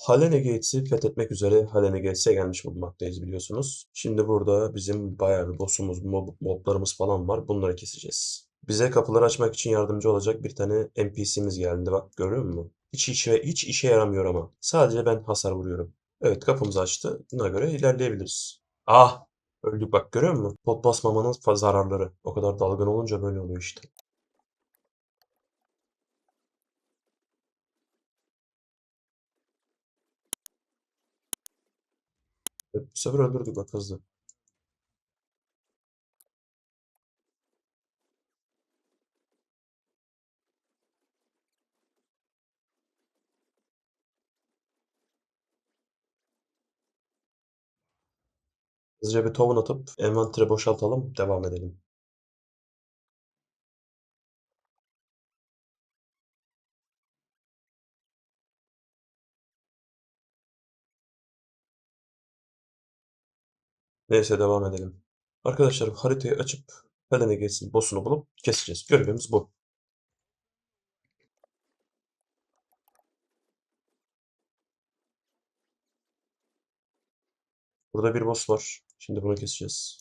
Halene Gates'i fethetmek üzere Halene Gates'e gelmiş bulunmaktayız biliyorsunuz. Şimdi burada bizim bayağı bir boss'umuz, mob, moblarımız falan var. Bunları keseceğiz. Bize kapıları açmak için yardımcı olacak bir tane NPC'miz geldi bak görüyor musun? Hiç işe, hiç işe yaramıyor ama. Sadece ben hasar vuruyorum. Evet kapımızı açtı. Buna göre ilerleyebiliriz. Ah! Öldük bak görüyor musun? Pot basmamanın zararları. O kadar dalgın olunca böyle oluyor işte. Bu sefer öldürdük bak hızlı. Hızlıca bir tohum atıp envanteri boşaltalım. Devam edelim. Neyse devam edelim. Arkadaşlar haritayı açıp Helene Gates'in boss'unu bulup keseceğiz. Görevimiz bu. Burada bir boss var. Şimdi bunu keseceğiz.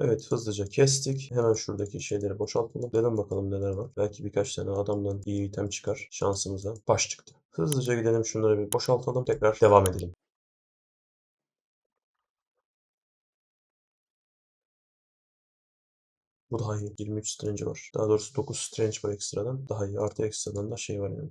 Evet hızlıca kestik. Hemen şuradaki şeyleri boşaltalım. Gidelim bakalım neler var. Belki birkaç tane adamdan iyi item çıkar. Şansımıza baş çıktı. Hızlıca gidelim şunları bir boşaltalım. Tekrar devam edelim. Bu daha iyi. 23 strange var. Daha doğrusu 9 strange var ekstradan. Daha iyi. Artı ekstradan da şey var yani.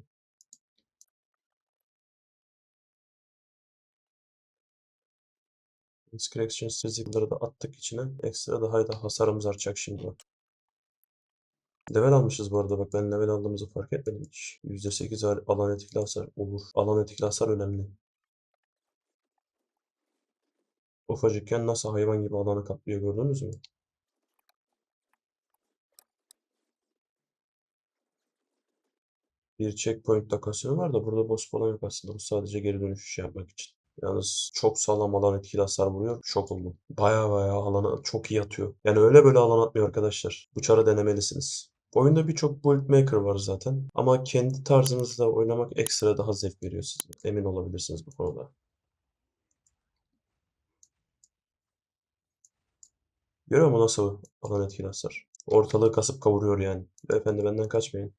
Risk Reaction Physical'ları da attık içine. Ekstra daha da hasarımız artacak şimdi bak. Level almışız bu arada bak ben level aldığımızı fark etmedim hiç. %8 al- alan etkili hasar olur. Alan etkili hasar önemli. Ufacıkken nasıl hayvan gibi alanı kaplıyor gördünüz mü? Bir checkpoint lokasyonu var da burada boss falan yok aslında. Bu sadece geri dönüşü şey yapmak için. Yalnız çok sağlam alan etkili hasar vuruyor. Şok oldum. Baya baya alana çok iyi atıyor. Yani öyle böyle alan atmıyor arkadaşlar. Bu çarı denemelisiniz. Oyunda birçok build maker var zaten. Ama kendi tarzınızda oynamak ekstra daha zevk veriyor size. Emin olabilirsiniz bu konuda. Görüyor musun nasıl alan etkili hasar? Ortalığı kasıp kavuruyor yani. Beyefendi benden kaçmayın.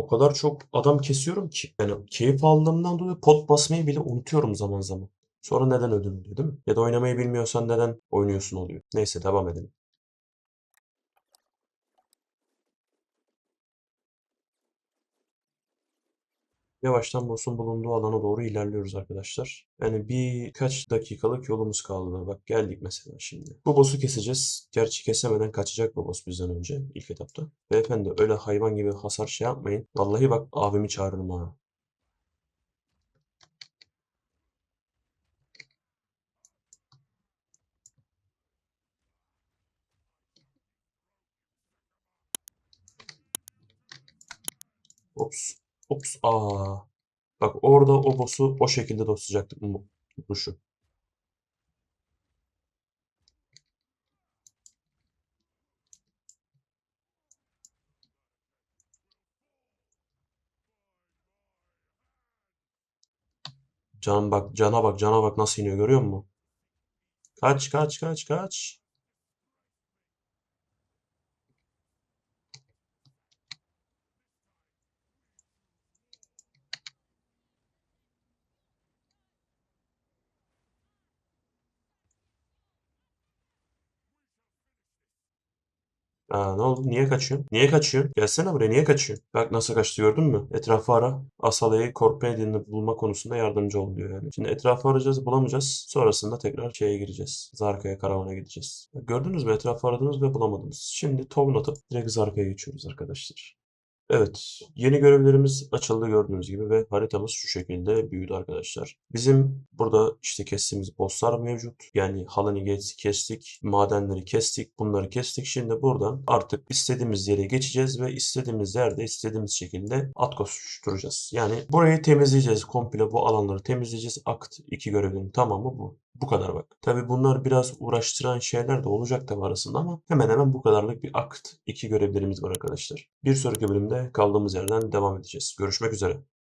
O kadar çok adam kesiyorum ki. Yani keyif aldığımdan dolayı pot basmayı bile unutuyorum zaman zaman. Sonra neden öldüm diyor değil mi? Ya da oynamayı bilmiyorsan neden oynuyorsun oluyor. Neyse devam edelim. Yavaştan boss'un bulunduğu alana doğru ilerliyoruz arkadaşlar. Yani birkaç dakikalık yolumuz kaldı. Bak geldik mesela şimdi. Bu boss'u keseceğiz. Gerçi kesemeden kaçacak bu boss bizden önce ilk etapta. Beyefendi öyle hayvan gibi hasar şey yapmayın. Vallahi bak abimi çağırırım ha. Ops. Ops. Aa. Bak orada o boss'u o şekilde dostlayacaktık bu vuruşu. Can bak, cana bak, cana bak nasıl iniyor görüyor musun? Kaç, kaç, kaç, kaç. Aa, ne oldu? Niye kaçıyorsun? Niye kaçıyorsun? Gelsene buraya. Niye kaçıyorsun? Bak nasıl kaçtı gördün mü? Etrafı ara. Asala'yı Corpedian'ı bulma konusunda yardımcı ol diyor yani. Şimdi etrafı arayacağız, bulamayacağız. Sonrasında tekrar şeye gireceğiz. Zarkaya karavana gideceğiz. Gördünüz mü? Etrafı aradınız ve bulamadınız. Şimdi tohum atıp direkt Zarkaya geçiyoruz arkadaşlar. Evet, yeni görevlerimiz açıldı gördüğünüz gibi ve haritamız şu şekilde büyüdü arkadaşlar. Bizim burada işte kestiğimiz bosslar mevcut. Yani Gates'i kestik, madenleri kestik, bunları kestik. Şimdi buradan artık istediğimiz yere geçeceğiz ve istediğimiz yerde istediğimiz şekilde at koşturacağız. Yani burayı temizleyeceğiz. Komple bu alanları temizleyeceğiz. Akt 2 görevinin tamamı bu. Bu kadar bak. Tabi bunlar biraz uğraştıran şeyler de olacak tabi arasında ama hemen hemen bu kadarlık bir akt. İki görevlerimiz var arkadaşlar. Bir sonraki bölümde kaldığımız yerden devam edeceğiz. Görüşmek üzere.